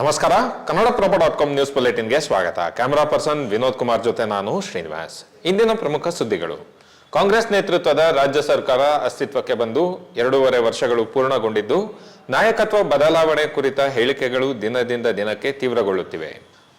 ನಮಸ್ಕಾರ. Kannadaprabha dot com news ಬುಲೆಟಿನ್ಗೆ ಸ್ವಾಗತ. ಕ್ಯಾಮರಾ ಪರ್ಸನ್ ವಿನೋದ್ ಕುಮಾರ್ ಜೊತೆ ನಾನು ಶ್ರೀನಿವಾಸ್. ಇಂದಿನ ಪ್ರಮುಖ ಸುದ್ದಿಗಳು. ಕಾಂಗ್ರೆಸ್ ನೇತೃತ್ವದ ರಾಜ್ಯ ಸರ್ಕಾರ ಅಸ್ತಿತ್ವಕ್ಕೆ ಬಂದು ಎರಡೂವರೆ ವರ್ಷಗಳು ಪೂರ್ಣಗೊಂಡಿದ್ದು, ನಾಯಕತ್ವ ಬದಲಾವಣೆ ಕುರಿತ ಹೇಳಿಕೆಗಳು ದಿನದಿಂದ ದಿನಕ್ಕೆ ತೀವ್ರಗೊಳ್ಳುತ್ತಿವೆ.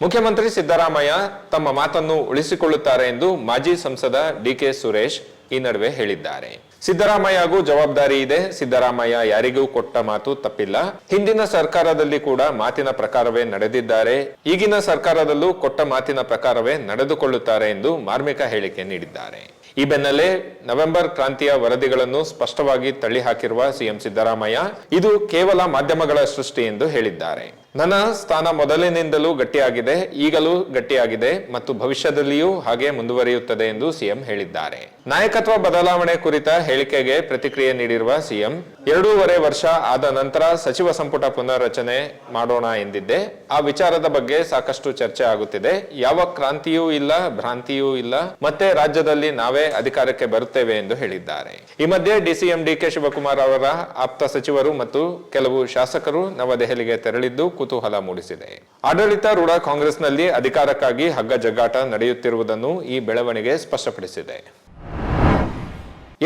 ಮುಖ್ಯಮಂತ್ರಿ ಸಿದ್ದರಾಮಯ್ಯ ತಮ್ಮ ಮಾತನ್ನು ಉಳಿಸಿಕೊಳ್ಳುತ್ತಾರೆ ಎಂದು ಮಾಜಿ ಸಂಸದ ಡಿಕೆ ಸುರೇಶ್ ಈ ನಡುವೆ ಹೇಳಿದ್ದಾರೆ. ಸಿದ್ದರಾಮಯ್ಯಗೂ ಜವಾಬ್ದಾರಿ ಇದೆ. ಸಿದ್ದರಾಮಯ್ಯ ಯಾರಿಗೂ ಕೊಟ್ಟ ಮಾತು ತಪ್ಪಿಲ್ಲ. ಹಿಂದಿನ ಸರ್ಕಾರದಲ್ಲಿ ಕೂಡ ಮಾತಿನ ಪ್ರಕಾರವೇ ನಡೆದಿದ್ದಾರೆ. ಈಗಿನ ಸರ್ಕಾರದಲ್ಲೂ ಕೊಟ್ಟ ಮಾತಿನ ಪ್ರಕಾರವೇ ನಡೆದುಕೊಳ್ಳುತ್ತಾರೆ ಎಂದು ಮಾರ್ಮಿಕ ಹೇಳಿಕೆ ನೀಡಿದ್ದಾರೆ. ಈ ಬೆನ್ನಲ್ಲೇ ನವೆಂಬರ್ ಕ್ರಾಂತಿಯ ವರದಿಗಳನ್ನು ಸ್ಪಷ್ಟವಾಗಿ ತಳ್ಳಿಹಾಕಿರುವ ಸಿಎಂ ಸಿದ್ದರಾಮಯ್ಯ, ಇದು ಕೇವಲ ಮಾಧ್ಯಮಗಳ ಸೃಷ್ಟಿ ಎಂದು ಹೇಳಿದ್ದಾರೆ. ನನ್ನ ಸ್ಥಾನ ಮೊದಲಿನಿಂದಲೂ ಗಟ್ಟಿಯಾಗಿದೆ, ಈಗಲೂ ಗಟ್ಟಿಯಾಗಿದೆ ಮತ್ತು ಭವಿಷ್ಯದಲ್ಲಿಯೂ ಹಾಗೆ ಮುಂದುವರಿಯುತ್ತದೆ ಎಂದು ಸಿಎಂ ಹೇಳಿದ್ದಾರೆ. ನಾಯಕತ್ವ ಬದಲಾವಣೆ ಕುರಿತ ಹೇಳಿಕೆಗೆ ಪ್ರತಿಕ್ರಿಯೆ ನೀಡಿರುವ ಸಿಎಂ, ಎರಡೂವರೆ ವರ್ಷ ಆದ ನಂತರ ಸಚಿವ ಸಂಪುಟ ಪುನರ್ರಚನೆ ಮಾಡೋಣ ಎಂದಿದ್ದೆ. ಆ ವಿಚಾರದ ಬಗ್ಗೆ ಸಾಕಷ್ಟು ಚರ್ಚೆ ಆಗುತ್ತಿದೆ. ಯಾವ ಕ್ರಾಂತಿಯೂ ಇಲ್ಲ, ಭ್ರಾಂತಿಯೂ ಇಲ್ಲ. ಮತ್ತೆ ರಾಜ್ಯದಲ್ಲಿ ನಾವೇ ಅಧಿಕಾರಕ್ಕೆ ಬರುತ್ತೇವೆ ಎಂದು ಹೇಳಿದ್ದಾರೆ. ಈ ಮಧ್ಯೆ ಡಿಸಿಎಂ ಡಿಕೆ ಶಿವಕುಮಾರ್ ಅವರ ಆಪ್ತ ಸಚಿವರು ಮತ್ತು ಕೆಲವು ಶಾಸಕರು ನವದೆಹಲಿಗೆ ತೆರಳಿದ್ದು ಕುತೂಹಲ ಮೂಡಿಸಿದೆ. ಆಡಳಿತ ರೂಢ ಕಾಂಗ್ರೆಸ್ನಲ್ಲಿ ಅಧಿಕಾರಕ್ಕಾಗಿ ಹಗ್ಗ ಜಗ್ಗಾಟ ನಡೆಯುತ್ತಿರುವುದನ್ನು ಈ ಬೆಳವಣಿಗೆ ಸ್ಪಷ್ಟಪಡಿಸಿದೆ.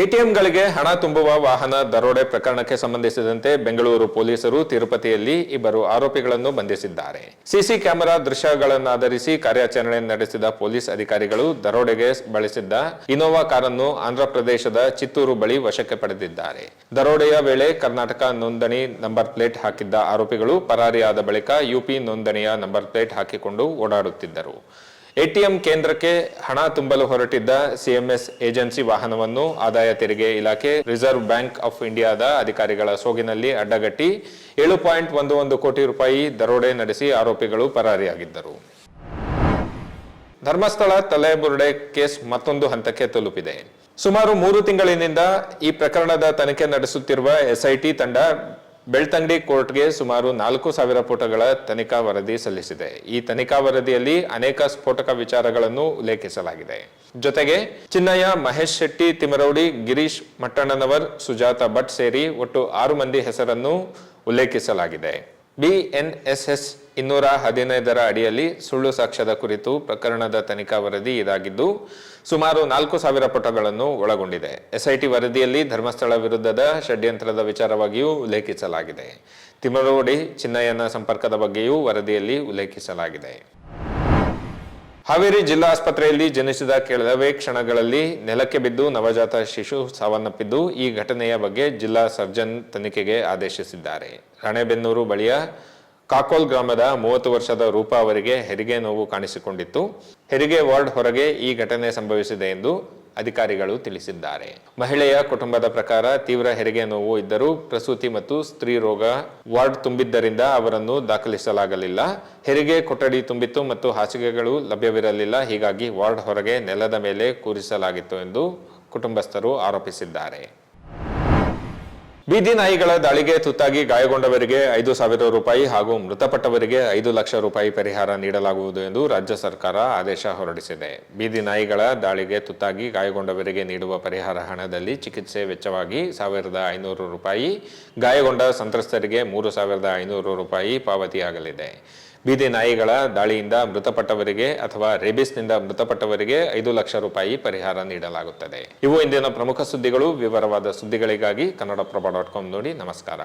ಎಟಿಎಂಗಳಿಗೆ ಹಣ ತುಂಬುವ ವಾಹನ ದರೋಡೆ ಪ್ರಕರಣಕ್ಕೆ ಸಂಬಂಧಿಸಿದಂತೆ ಬೆಂಗಳೂರು ಪೊಲೀಸರು ತಿರುಪತಿಯಲ್ಲಿ ಇಬ್ಬರು ಆರೋಪಿಗಳನ್ನು ಬಂಧಿಸಿದ್ದಾರೆ. ಸಿಸಿ ಕ್ಯಾಮೆರಾ ದೃಶ್ಯಗಳನ್ನಾಧರಿಸಿ ಕಾರ್ಯಾಚರಣೆ ನಡೆಸಿದ ಪೊಲೀಸ್ ಅಧಿಕಾರಿಗಳು ದರೋಡೆಗೆ ಬಳಸಿದ್ದ ಇನೋವಾ ಕಾರನ್ನು ಆಂಧ್ರಪ್ರದೇಶದ ಚಿತ್ತೂರು ಬಳಿ ವಶಕ್ಕೆ ಪಡೆದಿದ್ದಾರೆ. ದರೋಡೆಯ ವೇಳೆ ಕರ್ನಾಟಕ ನೋಂದಣಿ ನಂಬರ್ ಪ್ಲೇಟ್ ಹಾಕಿದ್ದ ಆರೋಪಿಗಳು ಪರಾರಿಯಾದ ಬಳಿಕ ಯುಪಿ ನೋಂದಣಿಯ ನಂಬರ್ ಪ್ಲೇಟ್ ಹಾಕಿಕೊಂಡು ಓಡಾಡುತ್ತಿದ್ದರು. ಎಟಿಎಂ ಕೇಂದ್ರಕ್ಕೆ ಹಣ ತುಂಬಲು ಹೊರಟಿದ್ದ ಸಿಎಂಎಸ್ ಏಜೆನ್ಸಿ ವಾಹನವನ್ನು ಆದಾಯ ತೆರಿಗೆ ಇಲಾಖೆ ರಿಸರ್ವ್ ಬ್ಯಾಂಕ್ ಆಫ್ ಇಂಡಿಯಾದ ಅಧಿಕಾರಿಗಳ ಸೋಗಿನಲ್ಲಿ ಅಡ್ಡಗಟ್ಟಿ ಏಳು ಪಾಯಿಂಟ್ ಒಂದು ಒಂದು ಕೋಟಿ ರೂಪಾಯಿ ದರೋಡೆ ನಡೆಸಿ ಆರೋಪಿಗಳು ಪರಾರಿಯಾಗಿದ್ದರು. ಧರ್ಮಸ್ಥಳ ತಲೆಬುರುಡೆ ಕೇಸ್ ಮತ್ತೊಂದು ಹಂತಕ್ಕೆ ತಲುಪಿದೆ. ಸುಮಾರು ಮೂರು ತಿಂಗಳಿನಿಂದ ಈ ಪ್ರಕರಣದ ತನಿಖೆ ನಡೆಸುತ್ತಿರುವ ಎಸ್ಐಟಿ ತಂಡ ಬೆಳ್ತಂಗಡಿ ಕೋರ್ಟ್ಗೆ ಸುಮಾರು ನಾಲ್ಕು ಸಾವಿರ ಪುಟಗಳ ತನಿಖಾ ವರದಿ ಸಲ್ಲಿಸಿದೆ. ಈ ತನಿಖಾ ವರದಿಯಲ್ಲಿ ಅನೇಕ ಸ್ಫೋಟಕ ವಿಚಾರಗಳನ್ನು ಉಲ್ಲೇಖಿಸಲಾಗಿದೆ. ಜೊತೆಗೆ ಚಿನ್ನಯ್ಯ, ಮಹೇಶ್ ಶೆಟ್ಟಿ ತಿಮರೌಡಿ ಗಿರೀಶ್ ಮಟ್ಟಣ್ಣನವರ್, ಸುಜಾತ ಭಟ್ ಸೇರಿ ಒಟ್ಟು ಆರು ಮಂದಿ ಹೆಸರನ್ನು ಉಲ್ಲೇಖಿಸಲಾಗಿದೆ. ಬಿಎನ್ಎಸ್ಎಸ್ ಇನ್ನೂರ ಹದಿನೈದರ ಅಡಿಯಲ್ಲಿ ಸುಳ್ಳು ಸಾಕ್ಷ್ಯದ ಕುರಿತು ಪ್ರಕರಣದ ತನಿಖಾ ವರದಿ ಇದಾಗಿದ್ದು, ಸುಮಾರು ನಾಲ್ಕು ಸಾವಿರ ಪುಟಗಳನ್ನು ಒಳಗೊಂಡಿದೆ. ಎಸ್ಐಟಿ ವರದಿಯಲ್ಲಿ ಧರ್ಮಸ್ಥಳ ವಿರುದ್ಧದ ಷಡ್ಯಂತ್ರದ ವಿಚಾರವಾಗಿಯೂ ಉಲ್ಲೇಖಿಸಲಾಗಿದೆ. ತಿಮರೋಡಿ ಚಿನ್ನಯ್ಯನ ಸಂಪರ್ಕದ ಬಗ್ಗೆಯೂ ವರದಿಯಲ್ಲಿ ಉಲ್ಲೇಖಿಸಲಾಗಿದೆ. ಹಾವೇರಿ ಜಿಲ್ಲಾ ಆಸ್ಪತ್ರೆಯಲ್ಲಿ ಜನಿಸಿದ ಕೆಲವೇ ಕ್ಷಣಗಳಲ್ಲಿ ನೆಲಕ್ಕೆ ಬಿದ್ದು ನವಜಾತ ಶಿಶು ಸಾವನ್ನಪ್ಪಿದ್ದು ಈ ಘಟನೆಯ ಬಗ್ಗೆ ಜಿಲ್ಲಾ ಸರ್ಜನ್ ತನಿಖೆಗೆ ಆದೇಶಿಸಿದ್ದಾರೆ. ರಾಣೆಬೆನ್ನೂರು ಬಳಿಯ ಕಾಕೋಲ್ ಗ್ರಾಮದ ಮೂವತ್ತು ವರ್ಷದ ರೂಪಾ ಅವರಿಗೆ ಹೆರಿಗೆ ನೋವು ಕಾಣಿಸಿಕೊಂಡಿತ್ತು. ಹೆರಿಗೆ ವಾರ್ಡ್ ಹೊರಗೆ ಈ ಘಟನೆ ಸಂಭವಿಸಿದೆ ಎಂದು ಅಧಿಕಾರಿಗಳು ತಿಳಿಸಿದ್ದಾರೆ. ಮಹಿಳೆಯ ಕುಟುಂಬದ ಪ್ರಕಾರ ತೀವ್ರ ಹೆರಿಗೆ ನೋವು ಇದ್ದರೂ ಪ್ರಸೂತಿ ಮತ್ತು ಸ್ತ್ರೀ ರೋಗ ವಾರ್ಡ್ ತುಂಬಿದ್ದರಿಂದ ಅವರನ್ನು ದಾಖಲಿಸಲಾಗಲಿಲ್ಲ. ಹೆರಿಗೆ ಕೊಠಡಿ ತುಂಬಿತ್ತು ಮತ್ತು ಹಾಸಿಗೆಗಳು ಲಭ್ಯವಿರಲಿಲ್ಲ. ಹೀಗಾಗಿ ವಾರ್ಡ್ ಹೊರಗೆ ನೆಲದ ಮೇಲೆ ಕೂರಿಸಲಾಗಿತ್ತು ಎಂದು ಕುಟುಂಬಸ್ಥರು ಆರೋಪಿಸಿದ್ದಾರೆ. ಬೀದಿ ನಾಯಿಗಳ ದಾಳಿಗೆ ತುತ್ತಾಗಿ ಗಾಯಗೊಂಡವರಿಗೆ ಐದು ಸಾವಿರ ರೂಪಾಯಿ ಹಾಗೂ ಮೃತಪಟ್ಟವರಿಗೆ ಐದು ಲಕ್ಷ ರೂಪಾಯಿ ಪರಿಹಾರ ನೀಡಲಾಗುವುದು ಎಂದು ರಾಜ್ಯ ಸರ್ಕಾರ ಆದೇಶ ಹೊರಡಿಸಿದೆ. ಬೀದಿ ನಾಯಿಗಳ ದಾಳಿಗೆ ತುತ್ತಾಗಿ ಗಾಯಗೊಂಡವರಿಗೆ ನೀಡುವ ಪರಿಹಾರ ಹಣದಲ್ಲಿ ಚಿಕಿತ್ಸೆ ವೆಚ್ಚವಾಗಿ ಸಾವಿರದ ಐನೂರು ರೂಪಾಯಿ. ಗಾಯಗೊಂಡ ಸಂತ್ರಸ್ತರಿಗೆ ಮೂರು ಸಾವಿರದ ಐನೂರು ರೂಪಾಯಿ ಪಾವತಿಯಾಗಲಿದೆ. ಬೀದಿ ನಾಯಿಗಳ ದಾಳಿಯಿಂದ ಮೃತಪಟ್ಟವರಿಗೆ ಅಥವಾ ರೇಬಿಸ್ನಿಂದ ಮೃತಪಟ್ಟವರಿಗೆ ಐದು ಲಕ್ಷ ರೂಪಾಯಿ ಪರಿಹಾರ ನೀಡಲಾಗುತ್ತದೆ. ಇವು ಇಂದಿನ ಪ್ರಮುಖ ಸುದ್ದಿಗಳು. ವಿವರವಾದ ಸುದ್ದಿಗಳಿಗಾಗಿ ಕನ್ನಡಪ್ರಭ ಡಾಟ್ ಕಾಮ್ ನೋಡಿ ನಮಸ್ಕಾರ.